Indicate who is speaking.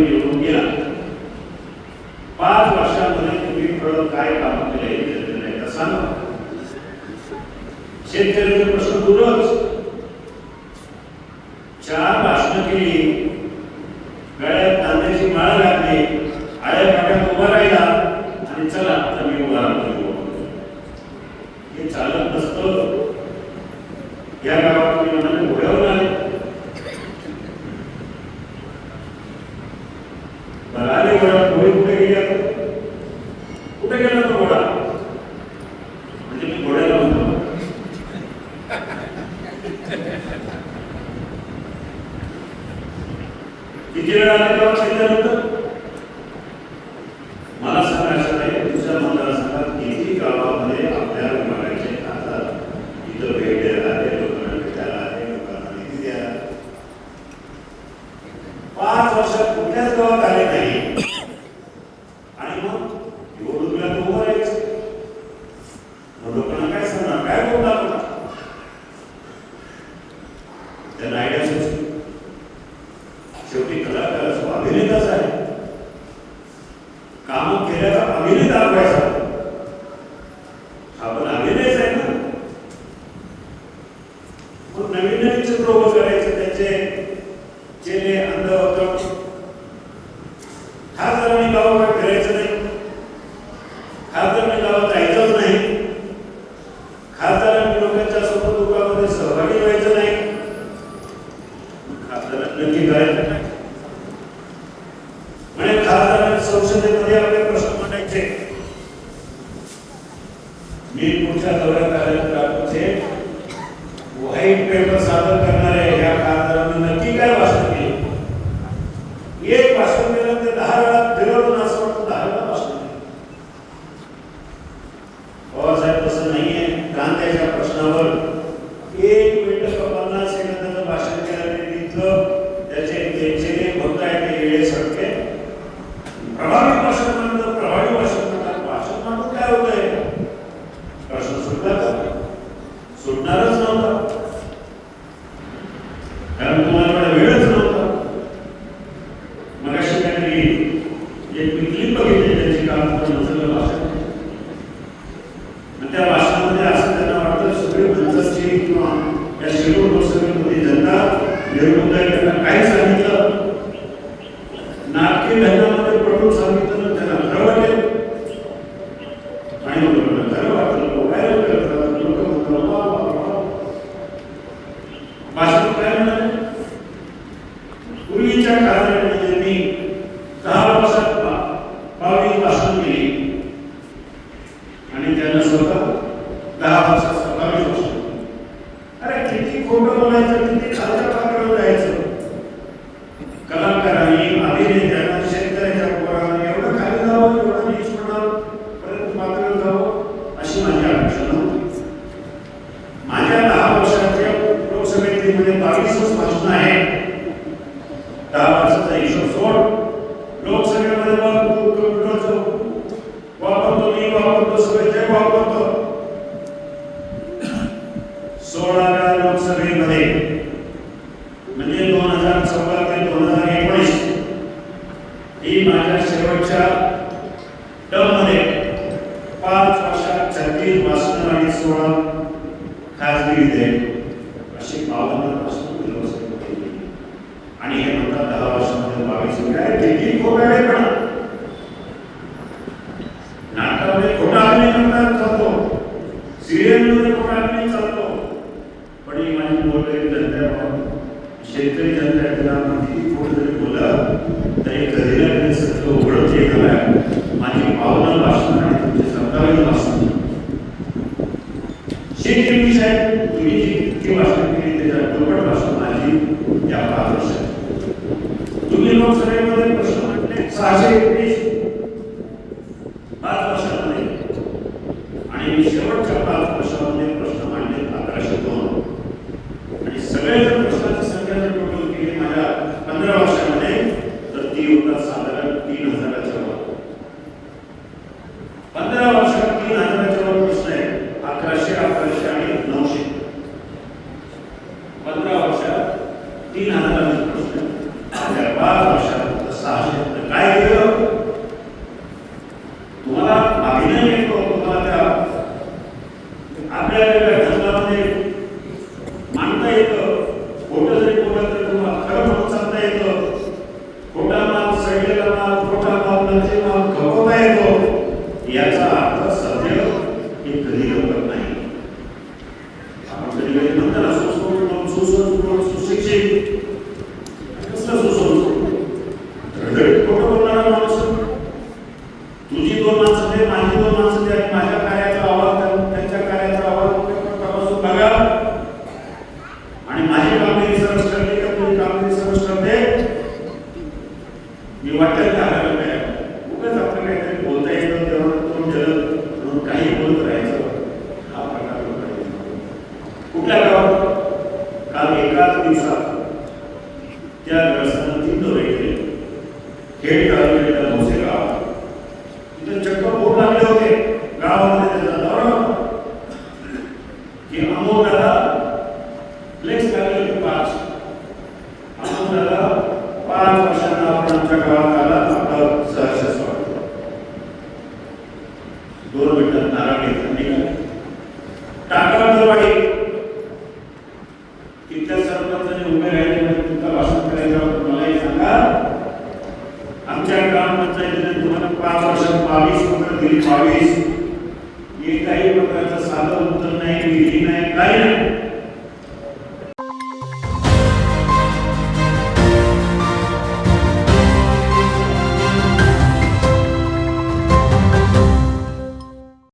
Speaker 1: आपण पाच निवडून गेला. पाच वर्षामध्ये तुम्ही पुढं काय काम केले हे जनतेला सांगा. शेतकऱ्याचे प्रश्न दूरच. चार भाषण केली. गळ्यात कांद्याची माळ घातली. आळ्या पाट्यात उभा राहिला. आणि चला आता मी उभा राहतो. हे चालत नसतं. या गावात तुम्ही घोड्यावर आले. घोडा घोडी कुठे गेली आता? कुठे गेला तो घोडा? म्हणजे मी घोड्याला म्हणतो. किती वेळा आले तेव्हा सांगितल्यानंतर मला सांगायचं आहे तुमच्या मतदारसंघात किती गावामध्ये आपल्या विभागाचे खासदार इथं भेट द्यायला आले लोकांना भेटायला आले लोकांना निधी द्यायला आले. पाच वर्षात कुठल्याच गावात आले नाही आणि मग निवडणुकीला तो उभं राहायचं मग लोकांना काय सांगणार काय करून दाखवणार त्यांना आयडिया सुचली शेवटी कलाकाराचा अभिनेताच आहे काम केल्याचा अभिनय दाखवायचा. आपण अभिनयच आहे ना. मग नवीन नवीन चित्र उभं करायचं त्याचे चेले अंध होतं खासदारांनी गावाकडे फिरायचं नाही. संसदेमध्ये आपले प्रश्न मांडायचे. मी पुढच्या दौऱ्यात आल्यानंतर व्हाईट पेपर सादर करणाऱ्या या खासदारांनी नक्की काय भाषण केले एक भाषण केलं ते दहा वेळा फिरवलं असं वाटतं दहा वेळा भाषण केलं पवारसाहेब तसं नाहीये कांद्याच्या प्रश्नावर एक मिनिट का पन्नास सेकंदाचं भाषण केलं ते तिथलं त्याचे त्याचे होत आहे ते वेळे सटके प्रभावी भाषण म्हणलं प्रभावी भाषण म्हणतात भाषण म्हणून काय होतंय प्रश्न सुटला का नाराज नव्हता. कारण तुम्हाला वेळच नव्हता. मग अशी काहीतरी एक मी क्लिप बघितली त्यांची काम नसलेलं भाषण आणि त्या भाषणामध्ये असं त्यांना वाटतं सगळे पंचायतची किंवा या शेड्यूल लोकसभेमध्ये जनता निवडणूक आहे त्यांना काय सांगितलं नाटकी ढंगामध्ये पडून सांगितलं तर त्यांना खरं वाटेल आणि मग लोकांना खरं वाटलं लोक व्हायरल करतात लोक म्हणतात वा वा वा भाषण काय म्हणाले पूर्वीच्या काळामध्ये मी दहा वर्षात बा- बावीस भाषण केली दहा वर्षात सत्तावीस वर्ष. अरे किती खोटं बोलायचं किती खालच्या पातळीवर जायचं? कलाकारांनी अभिनेत्यांना शेतकऱ्याच्या पोरांना एवढं खाली जावं एवढं नीच परत पातळीवर जावं अशी माझी अपेक्षा नव्हती. माझ्या दहा वर्षाच्या लोकसभेतील बावीसच भाषण आहे. दहा वर्षाचा हिशोब सोड. लोकसभेमध्ये वापरतो मी वापरतो सगळे जे वापरतो सोळाव्या लोकसभेमध्ये म्हणजे दोन हजार चौदा ते दोन हजार एकोणीस ही माझ्या शेवटच्या टर्ममध्ये पाच वर्षात छत्तीस भाषण आणि सोळा खासगी विधेयक अशी बावन्न भाषण लोकसभेमध्ये केली. आणि हे म्हणतात दहा वर्षामध्ये बावीस काय किती खोटाडेपणा नाटकामध्ये खोटा अभिनय करतात चालतो सिरियलमध्ये खोटा अभिनय चालतो पण ही माझी बोललेली जनता आहे. शेतकरी जनता आहे, तिला आपण किती खोट जरी बोललं तरी कधी ना कधी सत्य उघडच येणार आहे माझी साहेब तुम्ही जी इतकी भाषण केली त्याच्या दुप्पट भाषण माझी या पाच वर्षात. तुम्ही लोकसभेमध्ये प्रश्न म्हटले सहाशे एकवीस मला अभिनय येतो मला त्या आपल्या वेगळ्या छंदामध्ये मांडता येतं. खोटं जरी बोलत तरी तुम्हाला खरं म्हणून सांगता येतं. खोटा माल सडलेला माल खोटा माल नचे माल खपवता येतो. याचा अर्थ सध्या हे कधी लवकर नाही. आपण कधी कधी म्हणतो ना सुस्फुट सुसंस्कृत सुशिक्षित. कसलं सुसंस्कृत खोटं मी वाटेल त्या काय उगाच आपलं काहीतरी बोलता येतं तेव्हा तोंड जलद म्हणून काही बोलत राहायचं. हा प्रकार कुठल्या गावात? काल एकाच दिवसात त्या ग्रस्तांना तीन दौरे केले खेड तालुक्यातल्या भोसे गाव तिथं चक्क बोर्ड लागले होते. गावामध्ये त्याचा दौरा होता. की फ्लेक्स लागले होते पाच अमोल दादा पाच वर्षांना आपण आमच्या गावात आला आपलं सहर्ष स्वागत दोन मिनिटात नारळ घेतला निघाला. टाकावाडी तिथल्या सरपंचाने उभे राहिले म्हणजे तुमचं भाषण करायचं मलाही सांगा. आमच्या ग्रामपंचायतीने तुम्हाला पाच वर्षात बावीस पत्र दिली. बावीस. एकही पत्राचं साधं उत्तर नाही विधी नाही काही नाही.